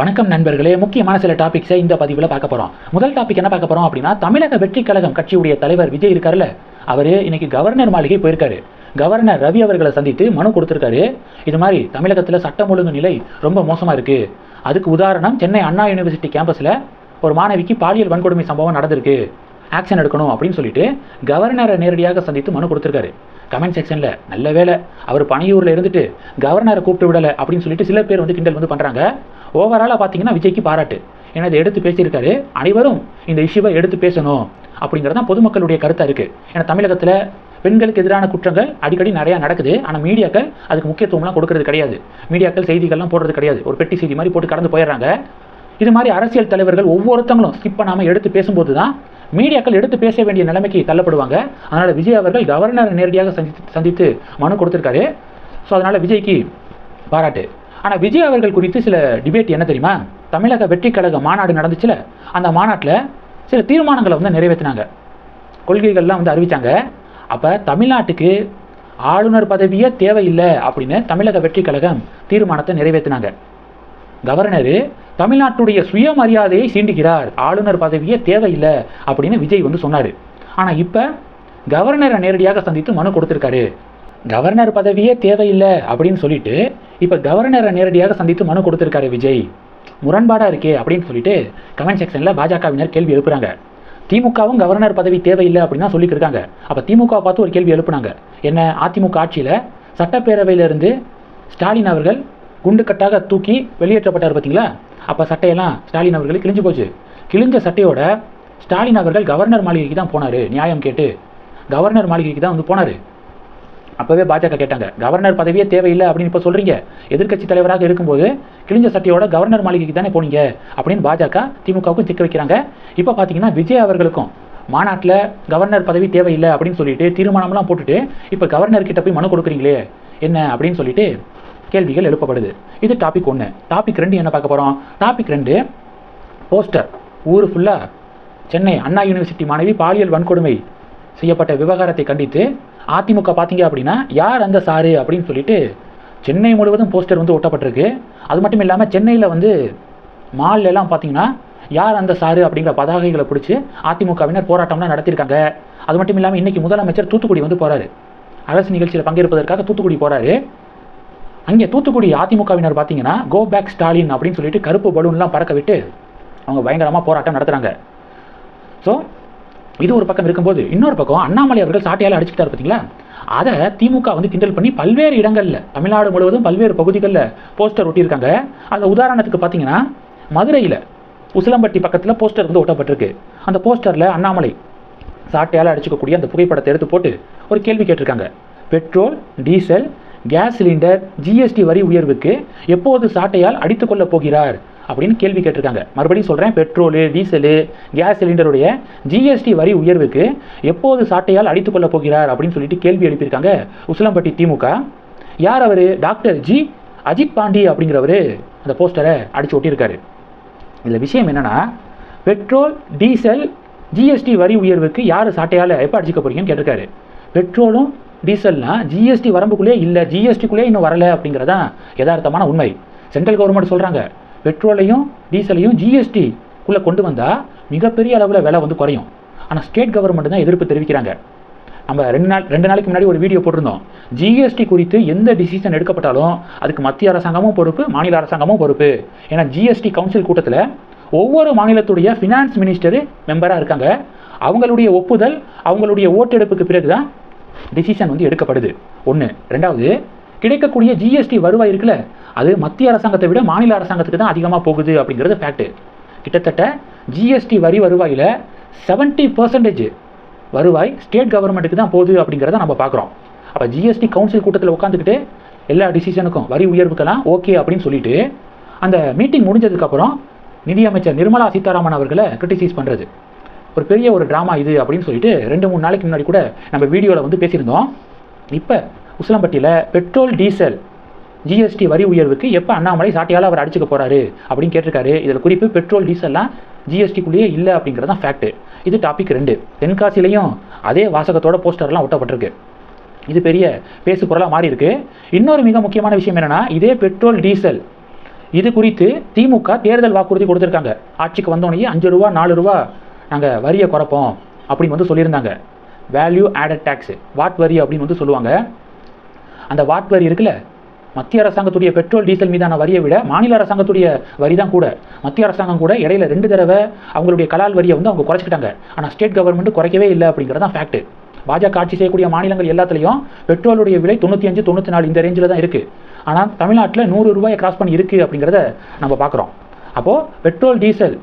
வணக்கம் நண்பர்களே. முக்கியமான சில டாபிக்ஸை இந்த பதிவில் பார்க்க போகிறோம் முதல் டாபிக் என்ன பார்க்க போகிறோம் அப்படின்னா தமிழக வெற்றி கழகம் கட்சியுடைய தலைவர் விஜய் இருக்கார்ல அவர் இன்னைக்கு கவர்னர் மாளிகை போயிருக்காரு. கவர்னர் ரவி அவர்களை சந்தித்து மனு கொடுத்துருக்காரு. இது மாதிரி தமிழகத்தில் சட்டம் ஒழுங்கு நிலை ரொம்ப மோசமாக இருக்குது அதுக்கு உதாரணம் சென்னை அண்ணா யூனிவர்சிட்டி கேம்பஸில் ஒரு மாணவிக்கு பாலியல் வன்கொடுமை சம்பவம் நடந்திருக்கு. ஆக்ஷன் எடுக்கணும் அப்படின்னு சொல்லிட்டு கவர்னரை நேரடியாக சந்தித்து மனு கொடுத்துருக்காரு. கமெண்ட் செக்ஷனில் நல்ல வேலை அவர் பணியூரில் இருந்துட்டு கவர்னரை கூப்பிட்டு விடலை அப்படின்னு சொல்லிட்டு சில பேர் வந்து கிண்டல் வந்து பண்ணுறாங்க ஓவராலாக பார்த்தீங்கன்னா விஜய்க்கு பாராட்டு. ஏன்னா இதை எடுத்து பேசியிருக்காரு. அனைவரும் இந்த இஷ்யூவை எடுத்து பேசணும் அப்படிங்கிறது தான் பொதுமக்களுடைய கருத்தாக இருக்குது ஏன்னா தமிழகத்தில் பெண்களுக்கு எதிரான குற்றங்கள் அடிக்கடி நிறையா நடக்குது. ஆனால் மீடியாக்கள் அதுக்கு முக்கியத்துவம்லாம் கொடுக்கறது கிடையாது. மீடியாக்கள் செய்திகள்லாம் போடுறது கிடையாது. ஒரு பெட்டி செய்தி மாதிரி போட்டு கடந்து போயிடுறாங்க. இது மாதிரி அரசியல் தலைவர்கள் ஒவ்வொருத்தங்களும் ஸ்கிப் பண்ணாமல் எடுத்து பேசும்போது தான் மீடியாக்கள் எடுத்து பேச வேண்டிய நிலைமைக்கு தள்ளப்படுவாங்க. அதனால் விஜய் அவர்கள் கவர்னரை நேரடியாக சந்தித்து சந்தித்து மனு கொடுத்துருக்காரு. ஸோ அதனால் விஜய்க்கு பாராட்டு. ஆனால் விஜய் அவர்கள் குறித்து சில டிபேட் என்ன தெரியுமா? தமிழக வெற்றி கழக மாநாடு நடந்துச்சுல அந்த மாநாட்டில் சில தீர்மானங்களை வந்து நிறைவேற்றினாங்க. கொள்கைகள்லாம் வந்து அறிவித்தாங்க அப்போ தமிழ்நாட்டுக்கு ஆளுநர் பதவியே தேவையில்லை அப்படின்னு தமிழக வெற்றி கழகம் தீர்மானத்தை நிறைவேற்றினாங்க. கவர்னரு தமிழ்நாட்டுடைய சுயமரியாதையை சீண்டுகிறார். ஆளுநர் பதவியே தேவையில்லை அப்படின்னு விஜய் வந்து சொன்னார். ஆனால் இப்போ கவர்னரை நேரடியாக சந்தித்து மனு கொடுத்துருக்காரு. கவர்னர் பதவியே தேவையில்லை அப்படின்னு சொல்லிட்டு இப்போ கவர்னரை நேரடியாக சந்தித்து மனு கொடுத்துருக்காரு விஜய். முரண்பாடாக இருக்கே அப்படின்னு சொல்லிட்டு கமெண்ட் செக்ஷனில் பாஜகவினர் கேள்வி எழுப்புறாங்க. திமுகவும் கவர்னர் பதவி தேவையில்லை அப்படின்னு தான் சொல்லியிருக்காங்க அப்போ திமுகவை பார்த்து ஒரு கேள்வி எழுப்புனாங்க. என்ன அதிமுக ஆட்சியில் சட்டப்பேரவையிலிருந்து ஸ்டாலின் அவர்கள் குண்டுக்கட்டாக தூக்கி வெளியேற்றப்பட்டார் பார்த்தீங்களா? அப்போ சட்டையெல்லாம் ஸ்டாலின் அவர்கள் கிழிஞ்சு போச்சு. கிழிஞ்ச சட்டையோட ஸ்டாலின் அவர்கள் கவர்னர் மாளிகைக்கு தான் போனார் நியாயம் கேட்டு. கவர்னர் மாளிகைக்கு தான் வந்து போனார். அப்போவே பாஜக கேட்டாங்க கவர்னர் பதவியே தேவையில்லை அப்படின்னு இப்போ சொல்கிறீங்க எதிர்க்கட்சி தலைவராக இருக்கும்போது கிழிஞ்ச சட்டையோட கவர்னர் மாளிகைக்கு தானே போனீங்க அப்படின்னு பாஜக திமுகவுக்கும் திக்க வைக்கிறாங்க. இப்போ பார்த்தீங்கன்னா விஜய் அவர்களுக்கும் மாநாட்டில் கவர்னர் பதவி தேவையில்லை அப்படின்னு சொல்லிட்டு தீர்மானம்லாம் போட்டுட்டு இப்போ கவர்னர் கிட்ட போய் மனு கொடுக்குறீங்களே என்ன அப்படின்னு சொல்லிட்டு கேள்விகள் எழுப்பப்படுது. இது டாபிக் ஒன்று டாபிக் ரெண்டு என்ன பார்க்க போகிறோம் டாபிக் ரெண்டு போஸ்டர் ஊர் ஃபுல்லாக சென்னை அண்ணா யூனிவர்சிட்டி மாணவி பாலியல் வன்கொடுமை செய்யப்பட்ட விவகாரத்தை கண்டித்து அதிமுக பார்த்தீங்க அப்படின்னா யார் அந்த சாரு? அப்படின்னு சொல்லிட்டு சென்னை முழுவதும் போஸ்டர் வந்து ஒட்டப்பட்டிருக்கு. அது மட்டும் இல்லாமல் சென்னையில் வந்து மால்ல பார்த்தீங்கன்னா யார் அந்த சாரு? அப்படிங்கிற பதாகைகளை பிடிச்சி அதிமுகவினர் போராட்டம்லாம் நடத்தியிருக்காங்க. அது மட்டும் இல்லாமல் இன்றைக்கி முதலமைச்சர் தூத்துக்குடி வந்து போகிறாரு அரசு நிகழ்ச்சியில் பங்கேற்பதற்காக தூத்துக்குடி போகிறாரு அங்கே தூத்துக்குடி அதிமுகவினர் பார்த்தீங்கன்னா கோ பேக் ஸ்டாலின் அப்படின்னு சொல்லிட்டு கருப்பு பலூன்லாம் பறக்க விட்டு அவங்க பயங்கரமாக போராட்டம் நடத்துகிறாங்க ஸோ இது ஒரு பக்கம் இருக்கும்போது இன்னொரு பக்கம் அண்ணாமலை அவர்கள் சாட்டையால் அடிச்சுக்கிட்டார் பார்த்தீங்களா? அதை திமுக வந்து கிண்டல் பண்ணி பல்வேறு இடங்களில் தமிழ்நாடு முழுவதும் பல்வேறு பகுதிகளில் போஸ்டர் ஒட்டியிருக்காங்க. அதில் உதாரணத்துக்கு பார்த்தீங்கன்னா மதுரையில் உசிலம்பட்டி பக்கத்தில் போஸ்டர் வந்து ஒட்டப்பட்டிருக்கு. அந்த போஸ்டரில் அண்ணாமலை சாட்டையால் அடிச்சுக்கக்கூடிய அந்த புகைப்படத்தை எடுத்து போட்டு ஒரு கேள்வி கேட்டிருக்காங்க. Petrol diesel gas cylinder GST வரி உயர்வுக்கு எப்போது சாட்டையால் அடித்துக் கொள்ளப் போகிறார்? அப்படின்னு கேள்வி கேட்டிருக்காங்க. மறுபடியும் சொல்கிறேன் பெட்ரோலு டீசலு கேஸ் சிலிண்டருடைய ஜிஎஸ்டி வரி உயர்வுக்கு எப்போது சாட்டையால் அடித்துக் கொள்ளப் போகிறார் அப்படின்னு சொல்லிட்டு கேள்வி எழுப்பியிருக்காங்க. உசிலம்பட்டி திமுக. யார் அவர்? டாக்டர் ஜி அஜித் பாண்டி அப்படிங்கிறவர். அந்த போஸ்டரை அடித்து ஒட்டியிருக்காரு. இதில் விஷயம் என்னென்னா பெட்ரோல் டீசல் ஜிஎஸ்டி வரி உயர்வுக்கு யார் சாட்டையால் எப்போ அடிச்சுக்க போகிறீங்கன்னு கேட்டிருக்காரு. பெட்ரோலும் டீசல்னால் ஜிஎஸ்டி வரம்புக்குள்ளே இல்லை ஜிஎஸ்டிக்குள்ளே இன்னும் வரலை அப்படிங்கிறதான் யதார்த்தமான உண்மை. சென்ட்ரல் கவர்மெண்ட் சொல்கிறாங்க பெட்ரோலையும் டீசலையும் ஜிஎஸ்டிக்குள்ளே கொண்டு வந்தால் மிகப்பெரிய அளவில் விலை வந்து குறையும். ஆனால் ஸ்டேட் கவர்மெண்ட் தான் எதிர்ப்பு தெரிவிக்கிறாங்க. நம்ம ரெண்டு நாள் ரெண்டு நாளைக்கு முன்னாடி ஒரு வீடியோ போட்டிருந்தோம். ஜிஎஸ்டி குறித்து எந்த டிசிஷன் எடுக்கப்பட்டாலும் அதுக்கு மத்திய அரசாங்கமும் பொறுப்பு மாநில அரசாங்கமும் பொறுப்பு. ஏன்னா ஜிஎஸ்டி கவுன்சில் கூட்டத்தில் ஒவ்வொரு மாநிலத்துடைய ஃபினான்ஸ் மினிஸ்டர் மெம்பராக இருக்காங்க. அவங்களுடைய ஒப்புதல் அவங்களுடைய ஓட்டெடுப்புக்கு பிறகு தான் டிசிஷன் வந்து எடுக்கப்படுது. ஒன்று ரெண்டாவது கிடைக்கக்கூடிய ஜிஎஸ்டி வருவாய் இருக்குல்ல அது மத்திய அரசாங்கத்தை விட மாநில அரசாங்கத்துக்கு தான் அதிகமாக போகுது அப்படிங்கிறது ஃபேக்ட்டு கிட்டத்தட்ட ஜிஎஸ்டி வரி வருவாயில் செவன்ட்டி பர்சன்டேஜ் வருவாய் ஸ்டேட் கவர்மெண்ட்டுக்கு தான் போகுது அப்படிங்கிறத நம்ம பார்க்குறோம் அப்போ ஜிஎஸ்டி கவுன்சில் கூட்டத்தில் உட்காந்துக்கிட்டு எல்லா டிசிஷனுக்கும் வரி உயர்வுக்கெல்லாம் ஓகே அப்படின்னு சொல்லிட்டு அந்த மீட்டிங் முடிஞ்சதுக்கப்புறம் நிதியமைச்சர் நிர்மலா சீதாராமன் அவர்களை கிரிட்டிசைஸ் பண்ணுறது ஒரு பெரிய ஒரு ட்ராமா இது அப்படின்னு சொல்லிட்டு ரெண்டு மூணு நாளைக்கு முன்னாடி கூட நம்ம வீடியோவில் வந்து பேசியிருந்தோம். இப்போ உசிலம்பட்டியில் பெட்ரோல் டீசல் ஜிஎஸ்டி வரி உயர்வுக்கு எப்போ அண்ணாமலை சாட்டியால் அவர் அடிச்சுக்க போகிறாரு அப்படின்னு கேட்டிருக்காரு. இதில் குறிப்பு பெட்ரோல் டீசல்லாம் ஜிஎஸ்டிக்குள்ளேயே இல்லை அப்படிங்கிறது தான் ஃபேக்ட்டு இது டாபிக் ரெண்டு. தென்காசிலையும் அதே வாசகத்தோட போஸ்டர்லாம் ஒட்டப்பட்டிருக்கு. இது பெரிய பேசு குரலாக மாறி இருக்கு இன்னொரு மிக முக்கியமான விஷயம் என்னென்னா இதே பெட்ரோல் டீசல் இது குறித்து திமுக தேர்தல் வாக்குறுதி கொடுத்துருக்காங்க. ஆட்சிக்கு வந்தோடனே அஞ்சு ரூபா நாலு ரூபா நாங்கள் வரியை குறைப்போம் அப்படின்னு வந்து சொல்லியிருந்தாங்க. வேல்யூ ஆடட் டேக்ஸ் வாட் வரி அப்படின்னு வந்து சொல்லுவாங்க. அந்த வாட் வரி இருக்குல்ல மத்திய அரசாங்கத்துடைய பெட்ரோல் டீசல் மீதான வரியை விட மாநில அரசாங்கத்துடைய வரி தான் கூட. மத்திய அரசாங்கம் கூட இடையில ரெண்டு தடவை அவங்களுடைய கலால் வரியை வந்து அவங்க குறைச்சிக்கிட்டாங்க. ஆனால் ஸ்டேட் கவர்மெண்ட் குறைக்கவே இல்லை அப்படிங்கிறது தான் ஃபேக்ட் பாஜக ஆட்சி செய்யக்கூடிய மாநிலங்கள் எல்லாத்துலேயும் பெட்ரோலுடைய விலை தொண்ணூற்றி அஞ்சு தொண்ணூற்றி நாலு இந்த ரேஞ்சில் தான் இருக்குது ஆனால் தமிழ்நாட்டில் நூறு ரூபாயை கிராஸ் பண்ணி இருக்குது அப்படிங்கிறத நம்ம பார்க்குறோம். அப்போது பெட்ரோல் டீசல்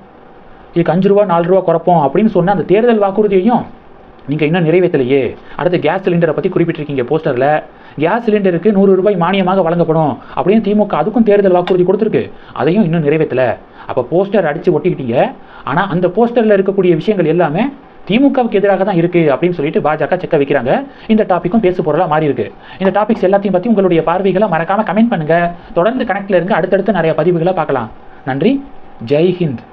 இதுக்கு அஞ்சு ரூபா நாலு ரூபா குறைப்போம் அப்படின்னு சொன்ன அந்த தேர்தல் வாக்குறுதியையும் நீங்கள் இன்னும் நிறைவேற்றலையே. அடுத்து கேஸ் சிலிண்டரை பற்றி குறிப்பிட்டிருக்கீங்க போஸ்டரில். கேஸ் சிலிண்டருக்கு நூறு ரூபாய் மானியமாக வழங்கப்படும் அப்படின்னு திமுக அதுக்கும் தேர்தல் வாக்குறுதி கொடுத்துருக்கு. அதையும் இன்னும் நிறைவேற்றலை. அப்போ போஸ்டர் அடித்து ஒட்டிக்கிட்டீங்க. ஆனால் அந்த போஸ்டரில் இருக்கக்கூடிய விஷயங்கள் எல்லாமே திமுகவுக்கு எதிராக தான் இருக்குது அப்படின்னு சொல்லிட்டு பாஜக செக்க வைக்கிறாங்க. இந்த டாப்பிக்கும் பேசு பொருளாக மாறி இருக்கு இந்த டாபிக்ஸ் எல்லாத்தையும் பற்றி உங்களுடைய பார்வைகளை மறக்காமல் கமெண்ட் பண்ணுங்கள் தொடர்ந்து கனெக்டில் இருந்து அடுத்தடுத்து நிறைய பதிவுகளை பார்க்கலாம். நன்றி. ஜெய் ஹிந்த்.